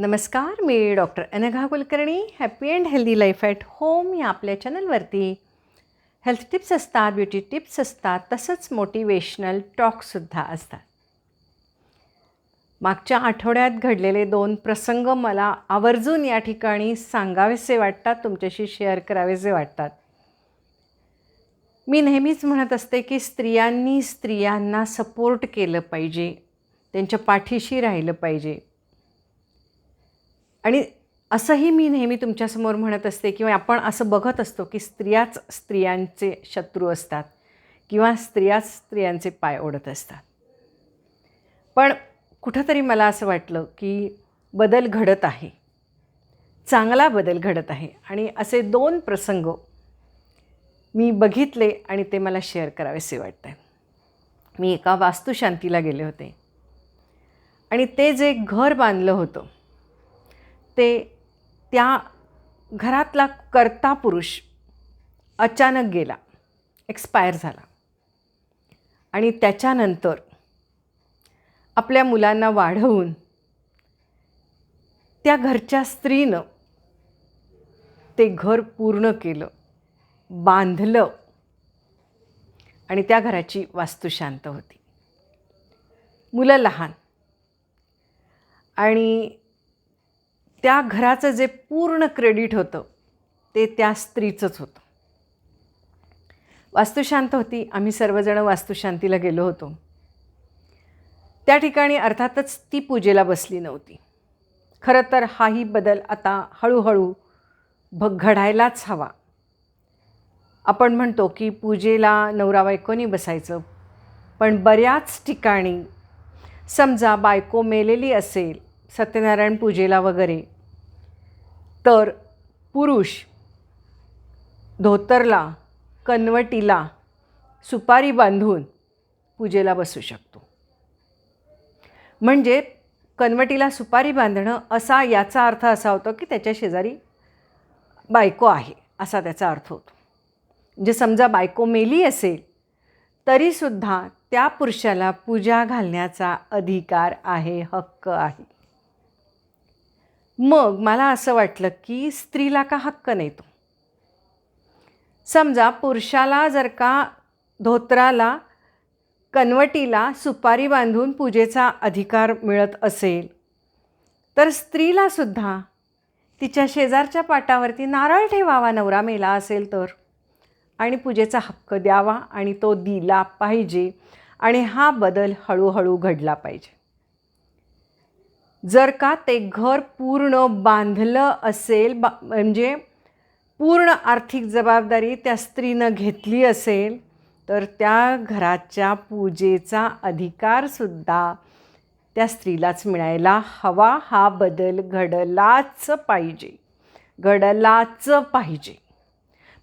नमस्कार मी doctor Anagha Kulkarni. Happy and healthy life at home या आपल्या चॅनलवरती हेल्थ टिप्स असतात ब्युटी टिप्स असतात तसंच मोटिवेशनल टॉकसुद्धा असतात. मागच्या आठवड्यात घडलेले दोन प्रसंग मला आवर्जून या ठिकाणी सांगावेसे वाटतात तुमच्याशी शेअर करावेसे वाटतात. मी नेहमीच म्हणत असते की स्त्रियांनी स्त्रियांना सपोर्ट केलं पाहिजे त्यांच्या पाठीशी राहिलं पाहिजे. आणि असंही मी नेहमी तुमच्यासमोर म्हणत असते किंवा आपण असं बघत असतो की स्त्रियाच स्त्रियांचे शत्रू असतात किंवा स्त्रियाच स्त्रियांचे पाय ओढत असतात. पण कुठंतरी मला असं वाटलं की बदल घडत आहे. चांगला बदल घडत आहे. आणि असे दोन प्रसंग मी बघितले आणि ते मला शेअर करावेसे वाटत आहे मी एका वास्तुशांतीला गेले होते. आणि ते जे घर बांधलं होतं ते त्या घरातला कर्ता पुरुष अचानक गेला एक्सपायर झाला. आणि त्याच्यानंतर आपल्या मुलांना वाढवून त्या घरच्या स्त्रीनं ते घर पूर्ण केलं बांधलं आणि त्या घराची वास्तू शांत होती. मुलं लहान आणि त्या घराचं जे पूर्ण क्रेडिट होतं ते त्या स्त्रीचंच होतं. वास्तुशांत होती. आम्ही सर्वजण वास्तुशांतीला गेलो होतो. त्या ठिकाणी अर्थातच ती पूजेला बसली नव्हती. खरं तर हाही बदल आता हळूहळू भ घडायलाच हवा. आपण म्हणतो की पूजेला नवरा बायकोनी बसायचं? पण बऱ्याच ठिकाणी समजा बायको मेलेली असेल सत्यनारायण पूजेला वगैरे. तर पुरुष धोतरला कनवटीला सुपारी बांधून पूजेला बसू शकतो. म्हणजे कनवटीला सुपारी बांधणं असा याचा अर्थ असा होतो की त्याच्या शेजारी बायको आहे असा त्याचा अर्थ होतो. म्हणजे समजा बायको मेली असेल तरीसुद्धा त्या पुरुषाला पूजा घालण्याचा अधिकार आहे हक्क आहे. मग मला असं वाटलं की स्त्रीला का हक्क नाही तो? समजा पुरुषाला जर का धोत्राला कनवटीला सुपारी बांधून पूजेचा अधिकार मिळत असेल तर स्त्रीलासुद्धा तिच्या शेजारच्या पाटावरती नारळ ठेवावा नवरा मेला असेल तर. आणि पूजेचा हक्क द्यावा आणि तो दिला पाहिजे आणि हा बदल हळूहळू घडला पाहिजे. जर का ते घर पूर्ण बांधलं असेल बा म्हणजे पूर्ण आर्थिक जबाबदारी त्या स्त्रीनं घेतली असेल तर त्या घराच्या पूजेचा अधिकारसुद्धा त्या स्त्रीलाच मिळायला हवा. हा बदल घडलाच पाहिजे. घडलाच पाहिजे.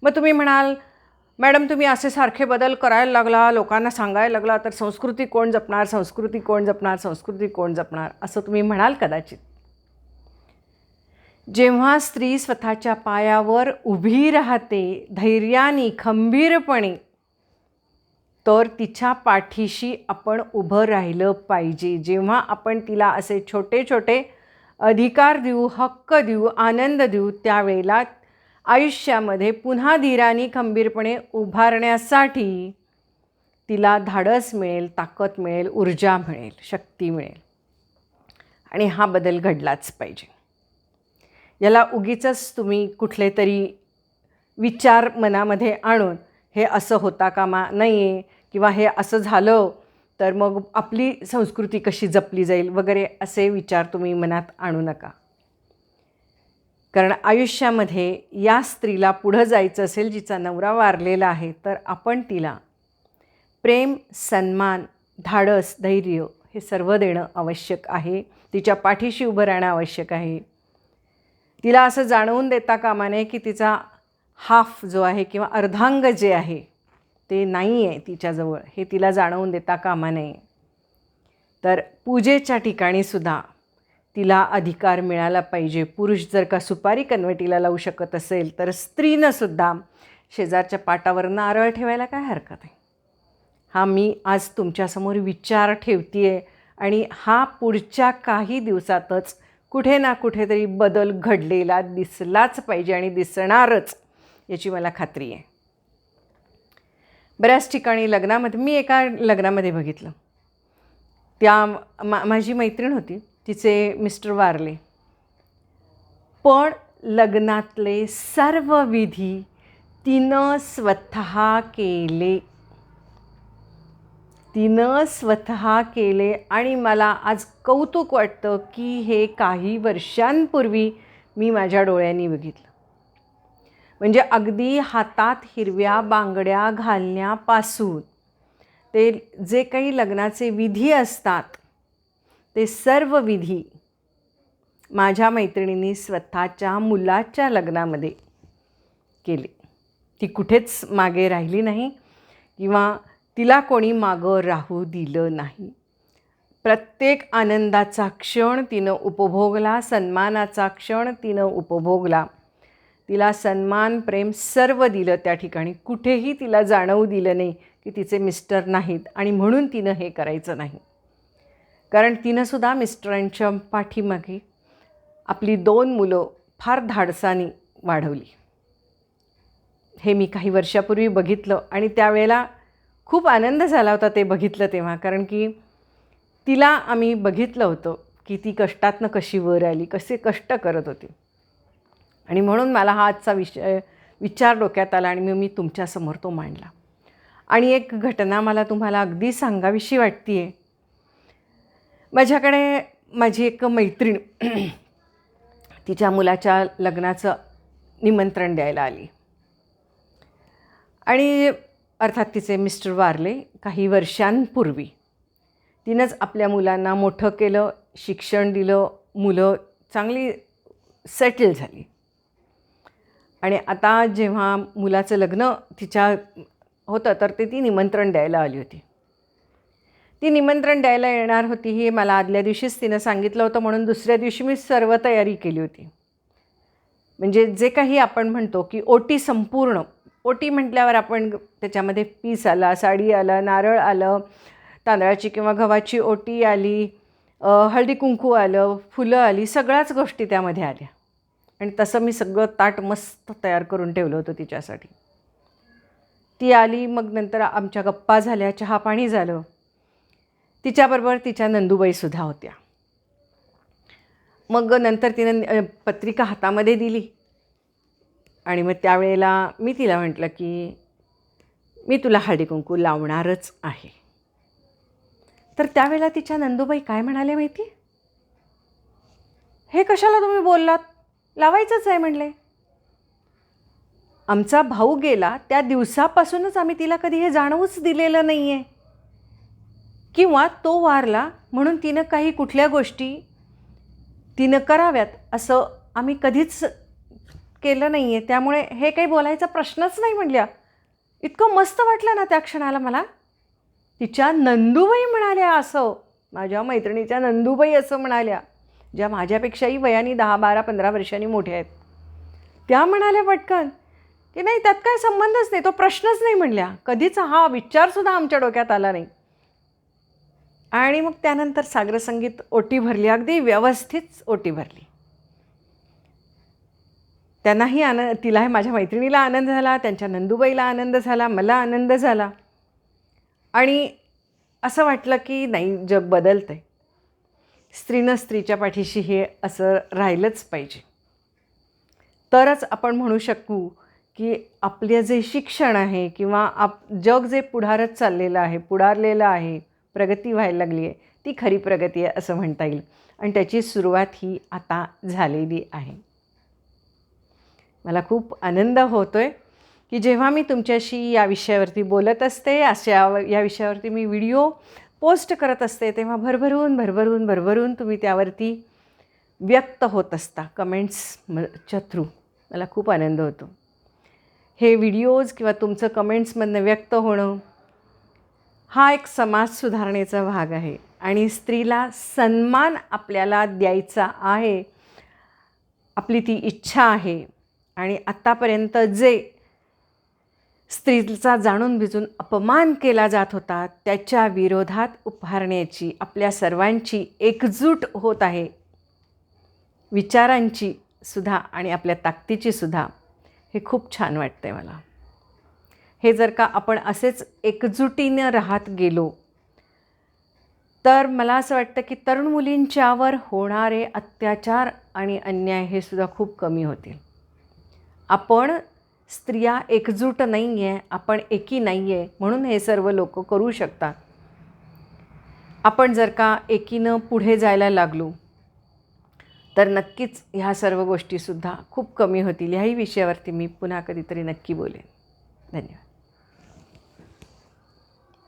मग तुम्ही म्हणाल मॅडम तुम्ही असे सारखे बदल करायला लागला लोकांना सांगायला लागला तर संस्कृती कोण जपणार? संस्कृती कोण जपणार? संस्कृती कोण जपणार? असं तुम्ही म्हणाल कदाचित. जेव्हा स्त्री स्वतःच्या पायावर उभी राहते धैर्याने खंबीरपणे तर तिच्या पाठीशी आपण उभं राहिलं पाहिजे. जेव्हा आपण तिला असे छोटे छोटे अधिकार देऊ हक्क देऊ आनंद देऊ त्यावेळेला आयुष्यामध्ये पुन्हा धीराने खंबीरपणे उभारण्यासाठी तिला धाडस मिळेल ताकद मिळेल ऊर्जा मिळेल शक्ती मिळेल. आणि हा बदल घडलाच पाहिजे. याला उगीचच तुम्ही कुठले तरी विचार मनामध्ये आणून हे असं होता कामा नाही आहे किंवा हे असं झालं तर मग आपली संस्कृती कशी जपली जाईल वगैरे असे विचार तुम्ही मनात आणू नका. कारण आयुष्यामध्ये या स्त्रीला पुढं जायचं असेल जिचा नवरा वारलेला आहे तर आपण तिला प्रेम सन्मान धाडस धैर्य हे सर्व देणं आवश्यक आहे. तिच्या पाठीशी उभं राहणं आवश्यक आहे. तिला असं जाणवून देता कामा नये की तिचा हाफ जो आहे किंवा अर्धांग जे आहे ते नाही आहे तिच्याजवळ. हे तिला जाणवून देता कामा नये. तर पूजेच्या ठिकाणीसुद्धा तिला अधिकार मिळाला पाहिजे. पुरुष जर का सुपारी कनवटीला लावू शकत असेल तर स्त्रीनंसुद्धा शेजारच्या पाटावर नारळ ठेवायला काय हरकत आहे? हा मी आज तुमच्यासमोर विचार ठेवते आहे आणि हा पुढच्या काही दिवसातच कुठे ना कुठेतरी बदल घडलेला दिसलाच पाहिजे आणि दिसणारच याची मला खात्री आहे. बऱ्याच ठिकाणी लग्नामध्ये मी एका लग्नामध्ये बघितलं. त्या मा माझी मैत्रीण होती. तिचे मिस्टर वारले. पण लग्नातले सर्व विधी तिनं स्वतः केले. तिनं स्वतः केले आणि मला आज कौतुक वाटतं की हे काही वर्षांपूर्वी मी माझ्या डोळ्यांनी बघितलं. म्हणजे अगदी हातात हिरव्या बांगड्या घालण्यापासून ते जे काही लग्नाचे विधी असतात ते सर्व विधी माझ्या मैत्रिणींनी स्वतःच्या मुलाच्या लग्नामध्ये केले. ती कुठेच मागे राहिली नाही किंवा तिला कोणी मागं राहू दिलं नाही. प्रत्येक आनंदाचा क्षण तिनं उपभोगला सन्मानाचा क्षण तिनं उपभोगला. तिला सन्मान प्रेम सर्व दिलं त्या ठिकाणी. कुठेही तिला जाणवू दिलं नाही की तिचे मिस्टर नाहीत आणि म्हणून तिनं हे करायचं नाही. कारण तिनंसुद्धा मिस्टरांच्या पाठीमागे आपली दोन मुलं फार धाडसानी वाढवली. हे मी काही वर्षापूर्वी बघितलं आणि त्यावेळेला खूप आनंद झाला होता ते बघितलं तेव्हा कारण की तिला आम्ही बघितलं होतं की ती कष्टातनं कशी वर आली कसे कष्ट करत होती. आणि म्हणून मला हा आजचा विषय विचार डोक्यात आला आणि मग मी तुमच्यासमोर तो मांडला. आणि एक घटना मला तुम्हाला अगदी सांगावीशी वाटते आहे माझ्याकडे माझी एक मैत्रीण तिच्या मुलाच्या लग्नाचं निमंत्रण द्यायला आली. आणि अर्थात तिचे मिस्टर वारले काही वर्षांपूर्वी. तिनंच आपल्या मुलांना मोठं केलं शिक्षण दिलं मुलं चांगली सेटल झाली. आणि आता जेव्हा मुलाचं लग्न तिच्या होतं तर ते ती निमंत्रण द्यायला आली होती. ती निमंत्रण द्यायला येणार होती हे मला आदल्या दिवशीच तिनं सांगितलं होतं म्हणून दुसऱ्या दिवशी मी सर्व तयारी केली होती. म्हणजे जे काही आपण म्हणतो की ओटी संपूर्ण ओटी म्हटल्यावर आपण त्याच्यामध्ये पीस आला साडी आलं नारळ आलं तांदळाची किंवा गव्हाची ओटी आली हळदी कुंकू आलं फुलं आली सगळ्याच गोष्टी त्यामध्ये आल्या. आणि तसं मी सगळं ताट मस्त तयार करून ठेवलं होतं तिच्यासाठी. ती आली मग नंतर आमच्या गप्पा झाल्या चहा पाणी झालं. तिच्याबरोबर तिच्या नंदूबाईसुद्धा होत्या. मग नंतर तिनं पत्रिका हातामध्ये दिली. आणि मग त्यावेळेला मी तिला म्हटलं की मी तुला हळदी कुंकू लावणारच आहे. तर त्यावेळेला तिच्या नंदूबाई काय म्हणाले माहिती? हे कशाला तुम्ही बोललात? लावायचंच आहे म्हणले. आमचा भाऊ गेला त्या दिवसापासूनच आम्ही तिला कधी हे जाणवूच दिलेलं नाही आहे किंवा तो वारला म्हणून तिनं काही कुठल्या गोष्टी तिनं कराव्यात असं आम्ही कधीच केलं नाही आहे त्यामुळे हे काही बोलायचा प्रश्नच नाही म्हणल्या. इतकं मस्त वाटलं ना त्या क्षणाला मला. तिच्या नंदूबाई म्हणाल्या असं. माझ्या मैत्रिणीच्या नंदूबाई असं म्हणाल्या ज्या माझ्यापेक्षाही वयाने दहा बारा पंधरा वर्षांनी मोठ्या आहेत. त्या म्हणाल्या पटकन की नाही त्यात काय संबंधच नाही तो प्रश्नच नाही म्हणल्या. कधीच हा विचारसुद्धा आमच्या डोक्यात आला नाही. आणि मग त्यानंतर सागरसंगीत ओटी भरली. अगदी व्यवस्थित ओटी भरली. त्यांनाही आनंद तिलाही माझ्या मैत्रिणीला आनंद झाला त्यांच्या नंदुबाईला आनंद झाला मला आनंद झाला. आणि असं वाटलं की नाही जग बदलतं आहे स्त्रीनं स्त्रीच्या पाठीशी हे असं राहिलंच पाहिजे. तरच आपण म्हणू शकू की आपलं जे शिक्षण आहे किंवा आप जग जे पुढारत चाललेलं आहे पुढारलेलं आहे प्रगती व्हायला लागली आहे. ती खरी प्रगती आहे असं म्हणता येईल. आणि त्याची सुरुवात ही आता झालेली आहे. मला खूप आनंद होतो आहे की जेव्हा मी तुमच्याशी या विषयावरती बोलत असते अशा या विषयावरती मी व्हिडिओ पोस्ट करत असते तेव्हा भरभरून भरभरून भरभरून तुम्ही त्यावरती व्यक्त होत असता कमेंट्स थ्रू मला खूप आनंद होतो. हे व्हिडिओज किंवा तुमचं कमेंट्समधनं व्यक्त होणं हा एक समाज सुधारणेचा भाग आहे आणि स्त्रीला सन्मान आपल्याला द्यायचा आहे आपली ती इच्छा आहे. आणि आत्तापर्यंत जे स्त्रीचा जाणून भिजून अपमान केला जात होता त्याच्या विरोधात उभारण्याची आपल्या सर्वांची एकजूट होत आहे. विचारांची सुद्धा आणि आपल्या ताकदीची सुद्धा. हे खूप छान वाटते मला. हे जर का आपण असेच एकजुटीनं राहत गेलो तर मला असं वाटतं की तरुण मुलींच्यावर होणारे अत्याचार आणि अन्याय हे सुद्धा खूप कमी होतील. आपण स्त्रिया एकजूट नाही आहे आपण एकी नाही आहे म्हणून हे सर्व लोक करू शकतात. आपण जर का एकीनं पुढे जायला लागलो तर नक्कीच ह्या सर्व गोष्टीसुद्धा खूप कमी होतील. ह्याही विषयावरती मी पुन्हा कधीतरी नक्की बोलेन. धन्यवाद.